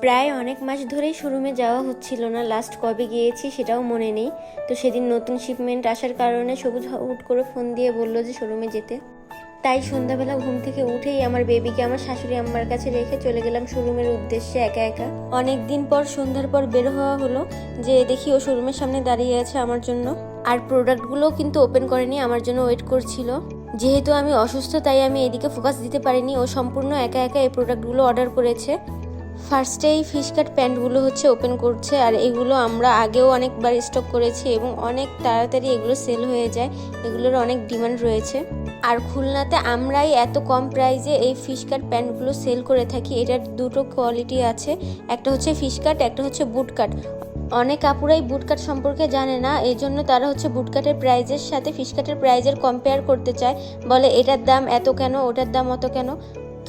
প্রায় অনেক মাস ধরেই শোরুমে যাওয়া হচ্ছিল না। লাস্ট কবে গিয়েছি সেটাও মনে নেই। তো সেদিন নতুন শিপমেন্ট আসার কারণে সবুজ হুট করে ফোন দিয়ে বলল যে শোরুমে যেতে। তাই সন্ধ্যাবেলা ঘুম থেকে উঠেই আমার বেবিকে আমার শাশুড়ি আম্মার কাছে রেখে চলে গেলাম শোরুমের উদ্দেশ্যে একা একা। অনেক দিন পর সন্ধ্যার পর বের হওয়া হলো যে দেখি ও শোরুমের সামনে দাঁড়িয়ে আছে আমার জন্য। আর প্রোডাক্টগুলো কিন্তু ওপেন করেনি, আমার জন্য ওয়েট করছিল। যেহেতু আমি অসুস্থ, তাই আমি এদিকে ফোকাস দিতে পারিনি। ও সম্পূর্ণ একা একা এই প্রোডাক্টগুলো অর্ডার করেছে। ফার্স্টে এই ফিশ কাট প্যান্টগুলো হচ্ছে ওপেন করছে আর এগুলো আমরা আগেও অনেকবার স্টক করেছি এবং অনেক তাড়াতাড়ি এগুলো সেল হয়ে যায়। এগুলোর অনেক ডিমান্ড রয়েছে। আর খুলনাতে আমরাই এত কম প্রাইজে এই ফিশ কাট প্যান্টগুলো সেল করে থাকি। এটার দুটো কোয়ালিটি আছে। একটা হচ্ছে ফিশ কাট একটা হচ্ছে বুট কাট অনেক আপুরাই বুট কাট সম্পর্কে জানে না এই জন্য তারা হচ্ছে বুট কাটের প্রাইজের সাথে ফিশ কাটের প্রাইজের কম্পেয়ার করতে চায়। বলে, এটার দাম এত কেন? ওটার দাম অত কেন?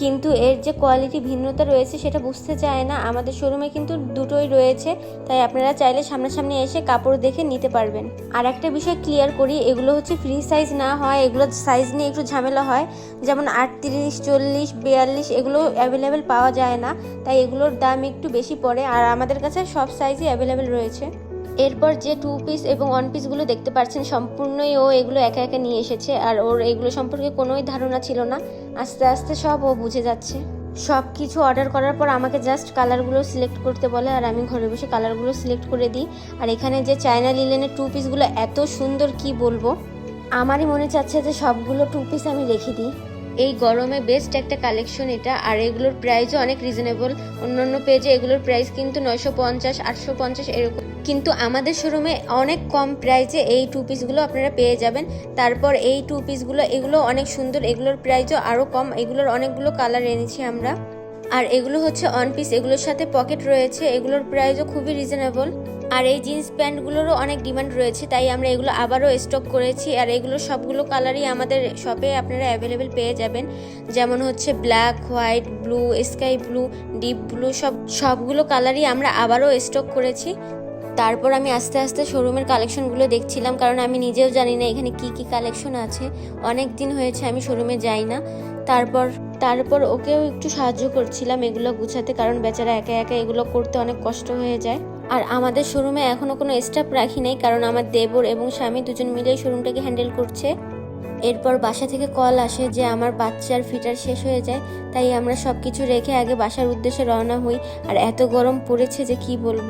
কিন্তু এর যে কোয়ালিটি ভিন্নতা রয়েছে সেটা বুঝতে চায় না। আমাদের শোরুমে কিন্তু দুটোই রয়েছে, তাই আপনারা চাইলে সামনাসামনি এসে কাপড় দেখে নিতে পারবেন। আর একটা বিষয় ক্লিয়ার করি, এগুলো হচ্ছে ফ্রি সাইজ না হয়, এগুলো সাইজ নিয়ে একটু ঝামেলা হয়। যেমন আটত্রিশ, চল্লিশ, বিয়াল্লিশ এগুলো অ্যাভেলেবেল পাওয়া যায় না, তাই এগুলোর দাম একটু বেশি পড়ে। আর আমাদের কাছে সব সাইজই অ্যাভেলেবেল রয়েছে। এরপর যে টু পিস এবং ওয়ান পিসগুলো দেখতে পাচ্ছেন সম্পূর্ণই ও এগুলো একা একা নিয়ে এসেছে আর ওর এগুলো সম্পর্কে কোনোই ধারণা ছিল না। আস্তে আস্তে সব ও বুঝে যাচ্ছে। সব কিছু অর্ডার করার পর আমাকে জাস্ট কালারগুলো সিলেক্ট করতে বলে, আর আমি ঘরে বসে কালারগুলো সিলেক্ট করে দিই। আর এখানে যে চায়না লিলেনের টু পিসগুলো এত সুন্দর কি বলব? আমারই মনে চাচ্ছে যে সবগুলো টু পিস আমি রেখে দিই। এই গরমে বেস্ট একটা কালেকশন এটা, আর এগুলোর প্রাইসও অনেক রিজনেবল অন্যান্য পেজে এগুলোর প্রাইস কিন্তু নয়শো পঞ্চাশ, আটশো পঞ্চাশ এরকম। কিন্তু আমাদের শোরুমে অনেক কম প্রাইসে এই টু পিসগুলো আপনারা পেয়ে যাবেন। তারপর এই টু পিসগুলো এগুলো অনেক সুন্দর, এগুলোর প্রাইসও আরও কম, এগুলোর অনেকগুলো কালার এনেছি আমরা। আর এগুলো হচ্ছে অন পিস এগুলোর সাথে পকেট রয়েছে, এগুলোর প্রাইসও খুবই রিজনেবল আর এই জিন্স প্যান্টগুলোরও অনেক ডিমান্ড রয়েছে, তাই আমরা এগুলো আবারও স্টক করেছি। আর এগুলো সবগুলো কালারই আমাদের শপে আপনারা অ্যাভেলেবেল পেয়ে যাবেন। যেমন হচ্ছে black white blue sky blue deep blue সব সবগুলো কালারই আমরা আবারও স্টক করেছি। তারপর আমি আস্তে আস্তে শোরুমের কালেকশনগুলো দেখছিলাম, কারণ আমি নিজেও জানি না এখানে কি কি কালেকশন আছে। অনেক দিন হয়েছে আমি শোরুমে যাই না। তারপর তারপর ওকেও একটু সাহায্য করছিলাম এগুলো গুছাতে, কারণ বেচারা একা একা এগুলো করতে অনেক কষ্ট হয়ে যায়। আর আমাদের শোরুমে এখনও কোনো স্টাফ রাখি নাই, কারণ আমার দেবর এবং স্বামী দুজন মিলেই শোরুমটাকে হ্যান্ডেল করছে। এরপর বাসা থেকে কল আসে যে আমার বাচ্চার ফিটার শেষ হয়ে যায়, তাই আমরা সব কিছু রেখে আগে বাসার উদ্দেশ্যে রওনা হই। আর এত গরম পড়েছে যে কি বলব?